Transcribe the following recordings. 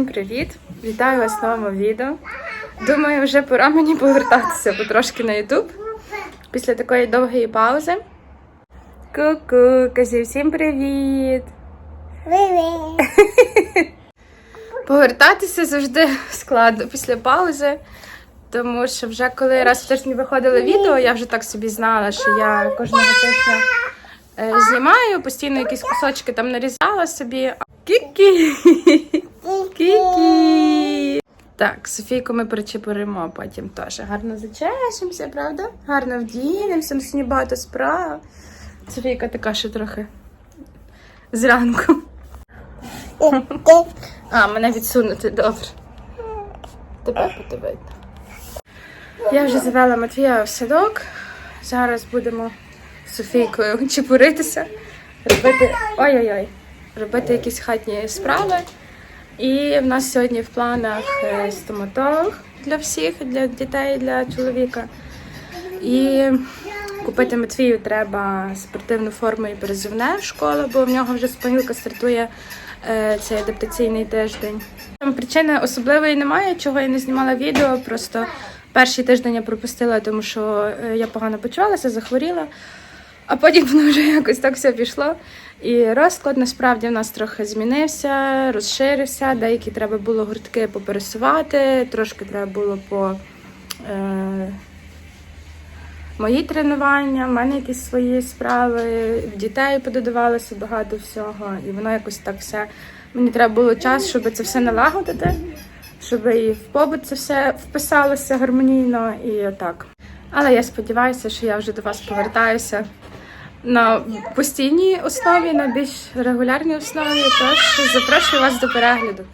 Всім привіт! Вітаю вас в новому відео. Думаю, вже пора мені повертатися потрошки на YouTube після такої довгої паузи. Ку-ку, кажи всім привіт! Привіт! Повертатися завжди складно після паузи, тому що вже коли раз в тиждень виходило відео, я вже так собі знала, що я кожного тижня е, знімаю, постійно якісь кусочки там нарізала собі. Кікі! Кікі! Так, Софійку ми причепуримо потім теж. Гарно зачешемося, правда? Гарно вдінемося, на сьогодні багато справ. Софійка така ще трохи зранку. А, мене відсунути, добре. Тебе подивити. Я вже завела Матвія в садок. Зараз будемо з Софійкою чепуритися, робити. Ой-ой-ой, робити якісь хатні справи. І в нас сьогодні в планах е, стоматолог для всіх, для дітей, для чоловіка. І купити Матвію треба спортивну форму і перезивне в школу, бо в нього вже з понеділка стартує е, цей адаптаційний тиждень. Причини особливої немає, чого я не знімала відео. Просто перший тиждень я пропустила, тому що е, я погано почувалася, захворіла. А потім воно вже якось так все пішло. І розклад насправді в нас трохи змінився, розширився. Деякі треба було гуртки попересувати, трошки треба було по е, мої тренування, в мене якісь свої справи, в дітей пододавалося багато всього. І воно якось так все. Мені треба було час, щоб це все налагодити, щоб і в побут це все вписалося гармонійно і отак. Але я сподіваюся, що я вже до вас повертаюся на постійній основі, на більш регулярній основі. Тож запрошую вас до перегляду.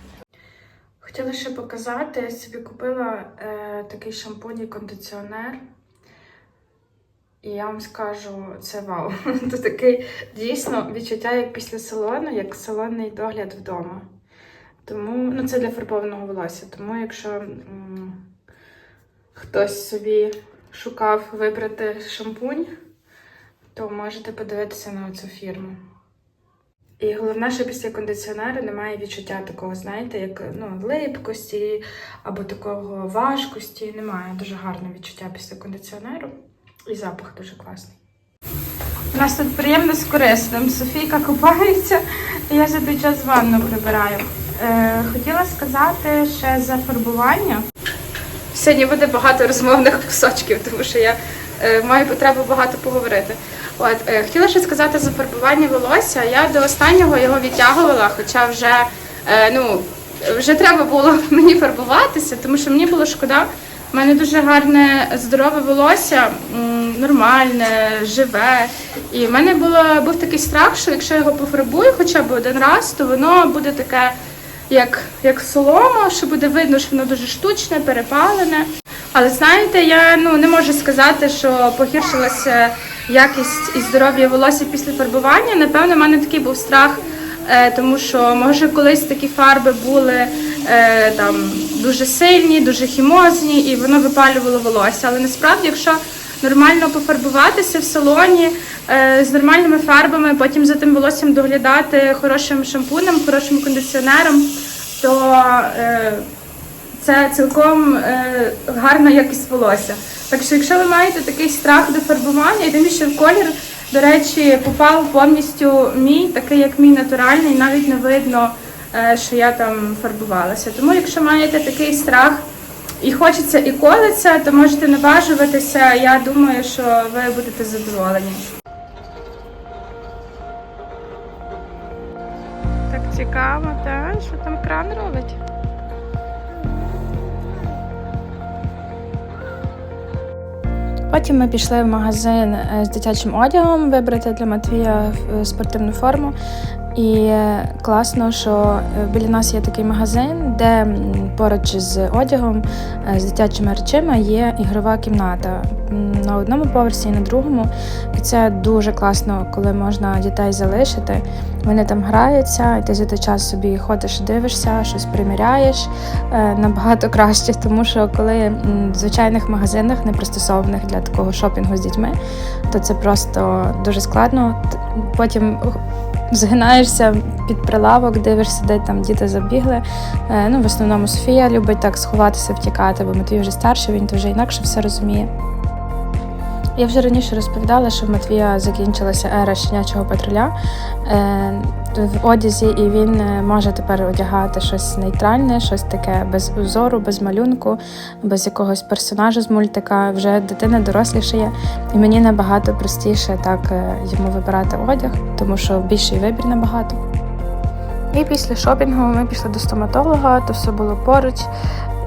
Хотіла ще показати, я собі купила е, такий шампунь і кондиціонер. І я вам скажу, це вау. Це такий дійсно відчуття, як після салону, як салонний догляд вдома. Тому ну, це для фарбованого волосся. Тому якщо м, хтось собі шукав вибрати шампунь, то можете подивитися на цю фірму. І головне, що після кондиціонеру немає відчуття такого, знаєте, як ну, липкості або такого важкості. Немає дуже гарне відчуття після кондиціонеру. І запах дуже класний. У нас тут приємно з корисним. Софійка купається, і я за той час ванну прибираю. Е, хотіла сказати ще за фарбування. Сьогодні буде багато розмовних кусочків, тому що я маю потребу багато поговорити. От, е, хотіла ще сказати за фарбування волосся. Я до останнього його відтягувала, хоча вже, е, ну, вже треба було мені фарбуватися, тому що мені було шкода. У мене дуже гарне здорове волосся, нормальне, живе. І в мене було, був такий страх, що якщо я його пофарбую хоча б один раз, то воно буде таке, як, як солома, що буде видно, що воно дуже штучне, перепалене. Але знаєте, я ну не можу сказати, що погіршилася якість і здоров'я волосся після фарбування. Напевно, в мене такий був страх, е, тому що може колись такі фарби були е, там дуже сильні, дуже хімозні, і воно випалювало волосся. Але насправді, якщо нормально пофарбуватися в салоні е, з нормальними фарбами, потім за тим волоссям доглядати хорошим шампунем, хорошим кондиціонером, то це цілком е, гарна якість волосся. Так що, якщо ви маєте такий страх до фарбування, і тим більше в колір, до речі, попав повністю мій, такий як мій натуральний, навіть не видно, е, що я там фарбувалася. Тому, якщо маєте такий страх і хочеться і колиться, то можете наважуватися. Я думаю, що ви будете задоволені. Так цікаво, так? Що там кран робить? Потім ми пішли в магазин е, з дитячим одягом вибрати для Матвія е, спортивну форму. І е, класно, що біля нас є такий магазин, де поруч з одягом, е, з дитячими речами є ігрова кімната на одному поверсі і на другому. І це дуже класно, коли можна дітей залишити. Вони там граються, і ти за той час собі ходиш, дивишся, щось приміряєш е, набагато краще, тому що коли в звичайних магазинах, не пристосованих для такого шопінгу з дітьми, то це просто дуже складно. Потім згинаєшся під прилавок, дивишся, де там діти забігли. Е, Ну, в основному Софія любить так сховатися, втікати, бо Матвій вже старший, він вже інакше все розуміє. Я вже раніше розповідала, що в Матвія закінчилася ера щенячого патруля е, в одязі, і він е, може тепер одягати щось нейтральне, щось таке без узору, без малюнку, без якогось персонажа з мультика. Вже дитина дорослішає, і мені набагато простіше так е, йому вибирати одяг, тому що більший вибір набагато. І після шопінгу ми пішли до стоматолога, то все було поруч.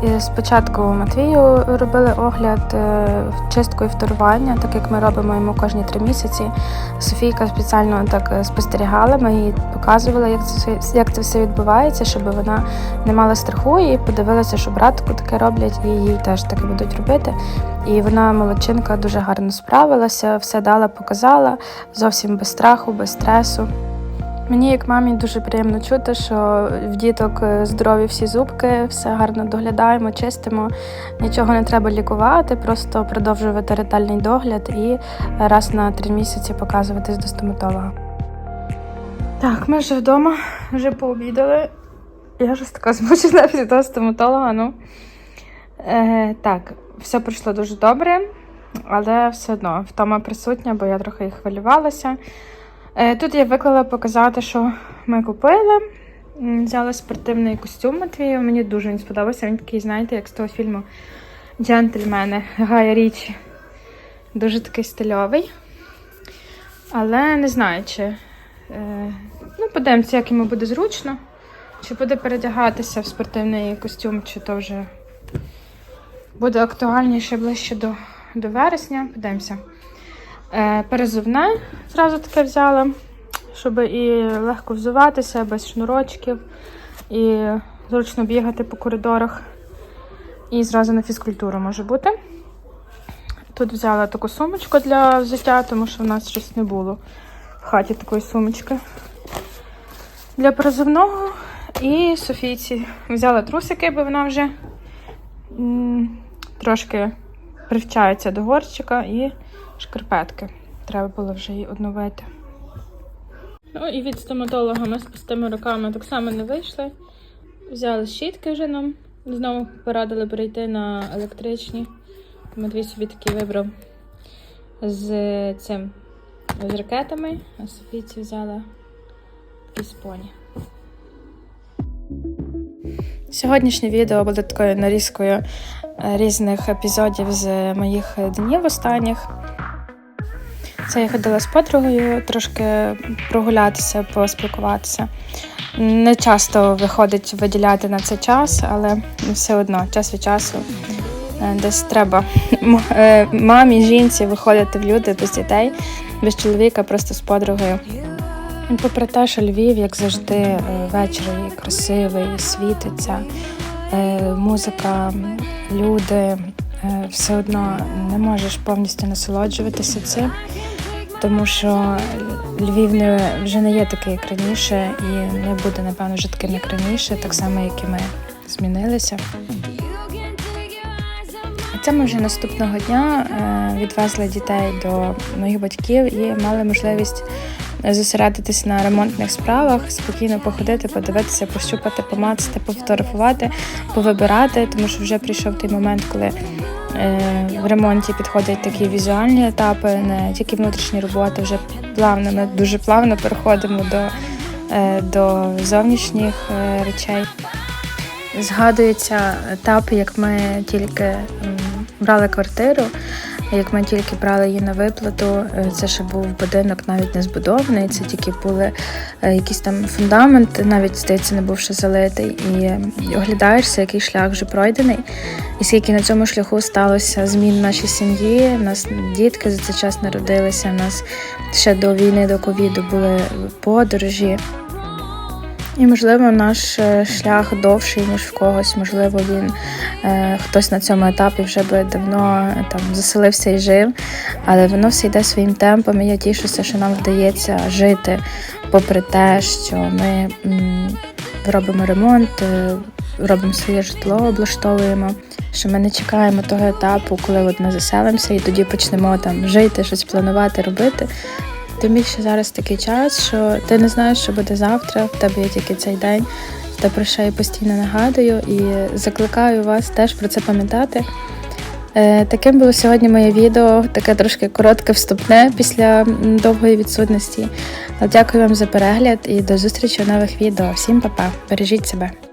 І спочатку Матвію робили огляд, е, чистку і вторування, так як ми робимо йому кожні три місяці. Софійка спеціально так е, спостерігала, ми їй показували, як це, як це все відбувається, щоб вона не мала страху і подивилася, що братку таке роблять, і їй теж таке будуть робити. І вона молодчинка дуже гарно справилася, все дала, показала, зовсім без страху, без стресу. Мені, як мамі, дуже приємно чути, що в діток е, здорові всі зубки, все гарно доглядаємо, чистимо, нічого не треба лікувати, просто продовжувати ретельний догляд і раз на три місяці показуватись до стоматолога. Так, ми вже вдома, вже пообідали. Я вже така змучена після того стоматолога. Ну. Е, так, все пройшло дуже добре, але все одно втома присутня, бо я трохи хвилювалася. Е, Тут я виклала показати, що ми купили. Взяла спортивний костюм Матвію. Мені дуже він сподобався. Він такий, знаєте, як з того фільму Джентльмени Гая Річі. Дуже такий стильовий. Але не знаю, чи. Е, ну, подивимося, як йому буде зручно. Чи буде передягатися в спортивний костюм, чи то вже буде актуальніше ближче до, до вересня. Подивимося. Е, перезувне зразу таке взяла, щоб і легко взуватися, без шнурочків, і зручно бігати по коридорах. І зразу на фізкультуру може бути. Тут взяла таку сумочку для взуття, тому що в нас щось не було в хаті такої сумочки. Для перезувного і Софійці взяла трусики, бо вона вже м, трошки привчається до горщика і шкарпетки. Треба було вже її одновити. Ну і від стоматолога ми з пустими руками так само не вийшли. Взяли щітки вже нам. Знову порадили перейти на електричні. Матвій собі такий вибрав з цим з ракетами, а Софійці взяла такі з поні. Сьогоднішнє відео буде такою нарізкою різних епізодів з моїх днів останніх. Це я ходила з подругою трошки прогулятися, поспілкуватися. Не часто виходить виділяти на це час, але все одно час від часу е, десь треба е, мамі, жінці виходити в люди без дітей, без чоловіка, просто з подругою. Попри те, що Львів, як завжди, е, ввечері красивий, світиться, е, музика, люди, е, все одно не можеш повністю насолоджуватися цим, тому що Львів не, вже не є такий, як раніше, і не буде, напевно, вже таким, як раніше, так само, як і ми змінилися. Це ми вже наступного дня е, відвезли дітей до моїх батьків і мали можливість зосередитися на ремонтних справах, спокійно походити, подивитися, пощупати, помацати, пофотографувати, повибирати, тому що вже прийшов той момент, коли е, в ремонті підходять такі візуальні етапи, не тільки внутрішні роботи, вже плавно, ми дуже плавно переходимо до, е, до зовнішніх е, речей. Згадується етап, як ми тільки брали квартиру, як ми тільки брали її на виплату. Е, Це ще був будинок навіть не збудований, це тільки були е, якісь там фундамент, навіть здається, не був ще залитий. І оглядаєшся, який шлях вже пройдений, і скільки на цьому шляху сталося змін в нашій сім'ї. У нас дітки за цей час народилися. У нас ще до війни, до ковіду були подорожі. І, можливо, наш е, шлях довший, ніж в когось. Можливо, він е, хтось на цьому етапі вже би давно е, там заселився і жив, але воно все йде своїм темпом. І я тішуся, що нам вдається жити, попри те, що ми м, робимо ремонт, е, робимо своє житло, облаштовуємо. Що ми не чекаємо того етапу, коли от ми заселимося, і тоді почнемо там жити, щось планувати, робити. Тим більше зараз такий час, що ти не знаєш, що буде завтра, в тебе є тільки цей день. Та про що я постійно нагадую і закликаю вас теж про це пам'ятати. Е, Таким було сьогодні моє відео, таке трошки коротке вступне після довгої відсутності. Дякую вам за перегляд і до зустрічі у нових відео. Всім па-па, бережіть себе.